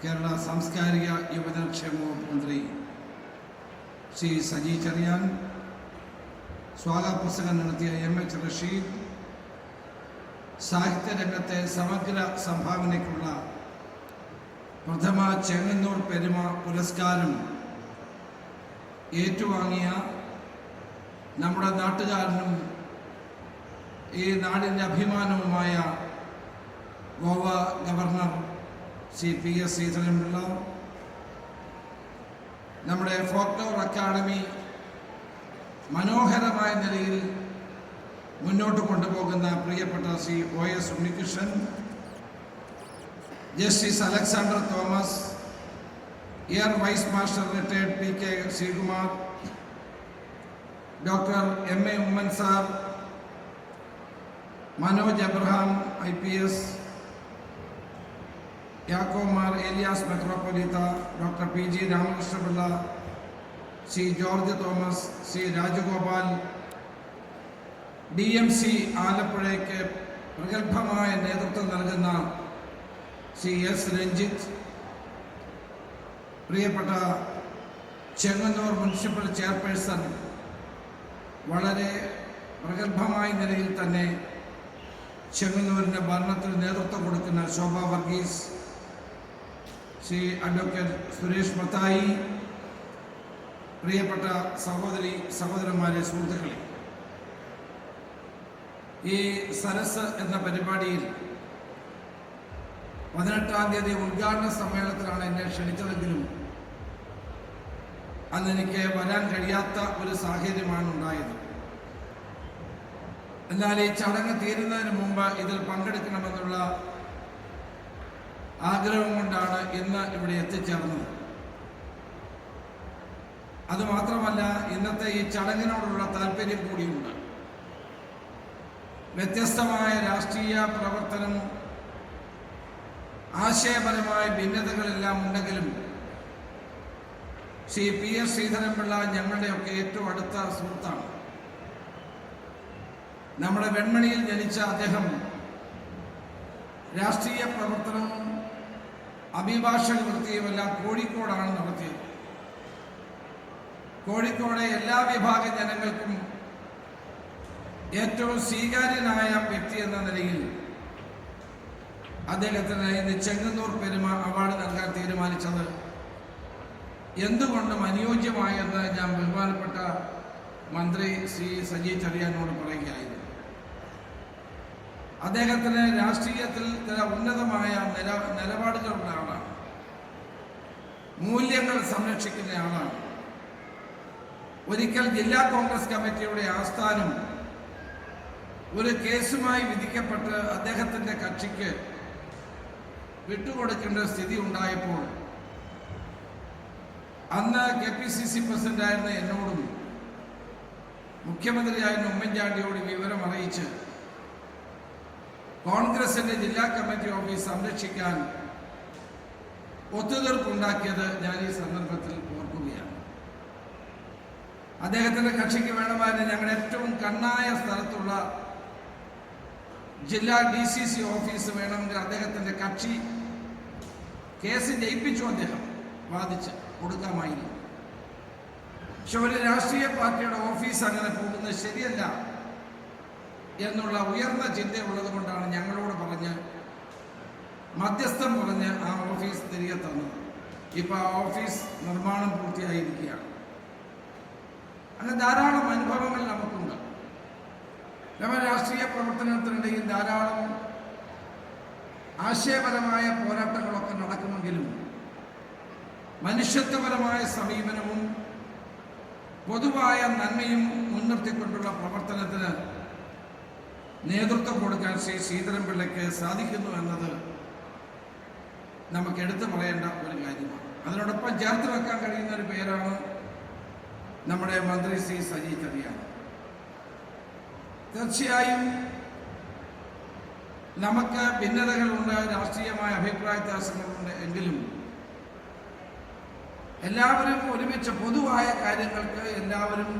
കേരള സാംസ്കാരിക യുവജനക്ഷേമ വകുപ്പ് മന്ത്രി ശ്രീ സജി ചെറിയാൻ സ്വാഗത പ്രസംഗം നടത്തിയ എം എച്ച് റഷീദ് സാഹിത്യരംഗത്തെ സമഗ്ര സംഭാവനയ്ക്കുള്ള പ്രഥമ ചെങ്ങന്നൂർ പെരുമ പുരസ്കാരം ഏറ്റുവാങ്ങിയ നമ്മുടെ നാട്ടുകാരനും ഈ നാടിന്റെ അഭിമാനവുമായ Goa governor Shri P S Sreedharan Pillai നമ്മുടെ ഫോക്ലോർ അക്കാഡമി മനോഹരമായ നിലയിൽ മുന്നോട്ട് കൊണ്ടുപോകുന്ന പ്രിയപ്പെട്ട Shri O S Unnikrishnan justice Alexander Thomas air vice master retired P K Sreekumar doctor M A Oommen sir Manoj Abraham I P S Yakob Mar Elias metropolitan doctor P G Ramakrishna Pillai C George Thomas C Rajagopal D M C ആലപ്പുഴയ്ക്ക് പ്രഗത്ഭമായ നേതൃത്വം നൽകുന്ന C S Ranjith പ്രിയപ്പെട്ട Chengannur municipal chairperson വളരെ പ്രഗത്ഭമായ നിലയിൽ തന്നെ ചെങ്ങന്നൂരിന്റെ ഭരണത്തിന് നേതൃത്വം കൊടുക്കുന്ന ശോഭ വർഗീസ് ശ്രീ അഡ്വക്കേറ്റ് സുരേഷ് മത്തായി പ്രിയപ്പെട്ട സഹോദരി സഹോദരന്മാരെ സുഹൃത്തുക്കളെ. ഈ സരസ് എന്ന പരിപാടിയിൽ പതിനെട്ടാം തീയതി ഉദ്ഘാടന സമ്മേളനത്തിലാണ് എന്നെ ക്ഷണിച്ചതെങ്കിലും അന്ന് എനിക്ക് വരാൻ കഴിയാത്ത ഒരു സാഹചര്യമാണ് ഉണ്ടായത്. എന്നാൽ ഈ ചടങ്ങ് തീരുന്നതിന് മുമ്പ് ഇതിൽ പങ്കെടുക്കണമെന്നുള്ള ആഗ്രഹം കൊണ്ടാണ് ഇന്ന് ഇവിടെ എത്തിച്ചേർന്നത്. അതുമാത്രമല്ല ഇന്നത്തെ ഈ ചടങ്ങിനോടുള്ള താല്പര്യം കൂടിയുണ്ട്. വ്യത്യസ്തമായ രാഷ്ട്രീയ പ്രവർത്തനം ആശയപരമായ ഭിന്നതകളെല്ലാം ഉണ്ടെങ്കിലും ശ്രീ പി എസ് ശ്രീധരൻപിള്ള ഞങ്ങളുടെയൊക്കെ ഏറ്റവും അടുത്ത സുഹൃത്താണ്. നമ്മുടെ വെൺമണിയിൽ ജനിച്ച അദ്ദേഹം രാഷ്ട്രീയ പ്രവർത്തനവും അഭിഭാഷക വൃത്തിയുമെല്ലാം കോഴിക്കോടാണ് നടത്തിയത്. കോഴിക്കോടെ എല്ലാ വിഭാഗം ജനങ്ങൾക്കും ഏറ്റവും സ്വീകാര്യനായ വ്യക്തി എന്ന നിലയിൽ അദ്ദേഹത്തിന് ഇന്ന് ചെങ്ങന്നൂർ പെരുമ അവാർഡ് നൽകാൻ തീരുമാനിച്ചത് എന്തുകൊണ്ടും അനുയോജ്യമായെന്ന് ഞാൻ ബഹുമാനപ്പെട്ട മന്ത്രി ശ്രീ സജി ചെറിയാനോട് പറയുകയായിരുന്നു. അദ്ദേഹത്തിന് രാഷ്ട്രീയത്തിൽ ചില ഉന്നതമായ നില നിലപാടുകളുള്ള ആളാണ് മൂല്യങ്ങൾ സംരക്ഷിക്കുന്ന ആളാണ് ഒരിക്കൽ ജില്ലാ കോൺഗ്രസ് കമ്മിറ്റിയുടെ ആസ്ഥാനം ഒരു കേസുമായി വിധിക്കപ്പെട്ട് അദ്ദേഹത്തിന്റെ കക്ഷിക്ക് വിട്ടുകൊടുക്കേണ്ട സ്ഥിതി ഉണ്ടായപ്പോൾ അന്ന് കെ പി സി സി പ്രസിഡന്റായിരുന്ന എന്നോടും മുഖ്യമന്ത്രിയായിരുന്ന ഉമ്മൻചാണ്ടിയോട് വിവരം അറിയിച്ച് കോൺഗ്രസിന്റെ ജില്ലാ കമ്മിറ്റി ഓഫീസ് സംരക്ഷിക്കാൻ ഒത്തുതീർപ്പുണ്ടാക്കിയത് ഞാൻ ഈ സന്ദർഭത്തിൽ ഓർക്കുകയാണ്. അദ്ദേഹത്തിന്റെ കക്ഷിക്ക് വേണമായിരുന്നു ഞങ്ങളുടെ ഏറ്റവും കണ്ണായ സ്ഥലത്തുള്ള ജില്ലാ ഡി സി സി ഓഫീസ് വേണമെങ്കിൽ അദ്ദേഹത്തിന്റെ കക്ഷി കേസ് ജയിപ്പിച്ചു അദ്ദേഹം വാദിച്ച് കൊടുക്കാമായിരുന്നു. പക്ഷെ ഒരു രാഷ്ട്രീയ പാർട്ടിയുടെ ഓഫീസ് അങ്ങനെ പോകുന്നത് ശരിയല്ല. എന്നുള്ള ഉയർന്ന ചിന്തയുള്ളത് കൊണ്ടാണ് ഞങ്ങളോട് പറഞ്ഞ് മധ്യസ്ഥം പറഞ്ഞ് ആ ഓഫീസ് തിരികെ തന്നത്. ഇപ്പോൾ ആ ഓഫീസ് നിർമ്മാണം പൂർത്തിയായിരിക്കുകയാണ്. അങ്ങനെ ധാരാളം അനുഭവങ്ങൾ നമുക്കുണ്ട്. നമ്മൾ രാഷ്ട്രീയ പ്രവർത്തനത്തിനിടയിൽ ധാരാളം ആശയപരമായ പോരാട്ടങ്ങളൊക്കെ നടക്കുമെങ്കിലും മനുഷ്യത്വപരമായ സമീപനവും പൊതുവായ നന്മയും മുൻനിർത്തിക്കൊണ്ടുള്ള പ്രവർത്തനത്തിന് നേതൃത്വം കൊടുക്കാൻ ശ്രീ ശ്രീധരൻപിള്ളയ്ക്ക് സാധിക്കുന്നു എന്നത് നമുക്ക് എടുത്തു പറയേണ്ട ഒരു കാര്യമാണ്. അതിനോടൊപ്പം ചേർത്ത് വെക്കാൻ കഴിയുന്ന ഒരു പേരാണ് നമ്മുടെ മന്ത്രി ശ്രീ സജി ചെറിയാൻ. തീർച്ചയായും നമുക്ക് ഭിന്നതകളുണ്ട് രാഷ്ട്രീയമായ അഭിപ്രായ വ്യത്യാസങ്ങളുണ്ട് എങ്കിലും എല്ലാവരും ഒരുമിച്ച് പൊതുവായ കാര്യങ്ങൾക്ക് എല്ലാവരും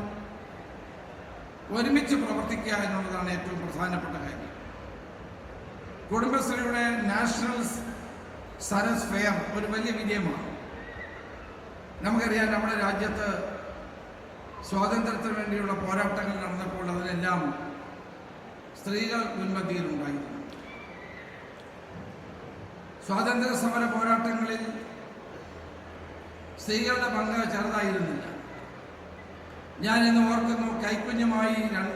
ഒരുമിച്ച് പ്രവർത്തിക്കുക എന്നുള്ളതാണ് ഏറ്റവും പ്രധാനപ്പെട്ട കാര്യം. കുടുംബശ്രീയുടെ നാഷണൽ സരസ് ഫെയർ ഒരു വലിയ വിജയമാണ്. നമുക്കറിയാം നമ്മുടെ രാജ്യത്ത് സ്വാതന്ത്ര്യത്തിന് വേണ്ടിയുള്ള പോരാട്ടങ്ങൾ നടന്നപ്പോൾ അതിലെല്ലാം സ്ത്രീകൾ മുൻപന്തിയിലുണ്ടായിരുന്നു. സ്വാതന്ത്ര്യ സമര പോരാട്ടങ്ങളിൽ സ്ത്രീകളുടെ പങ്ക് ചെറുതായിരുന്നില്ല. ഞാൻ ഇന്ന് ഓർക്കുന്നു കൈക്കുഞ്ഞുമായി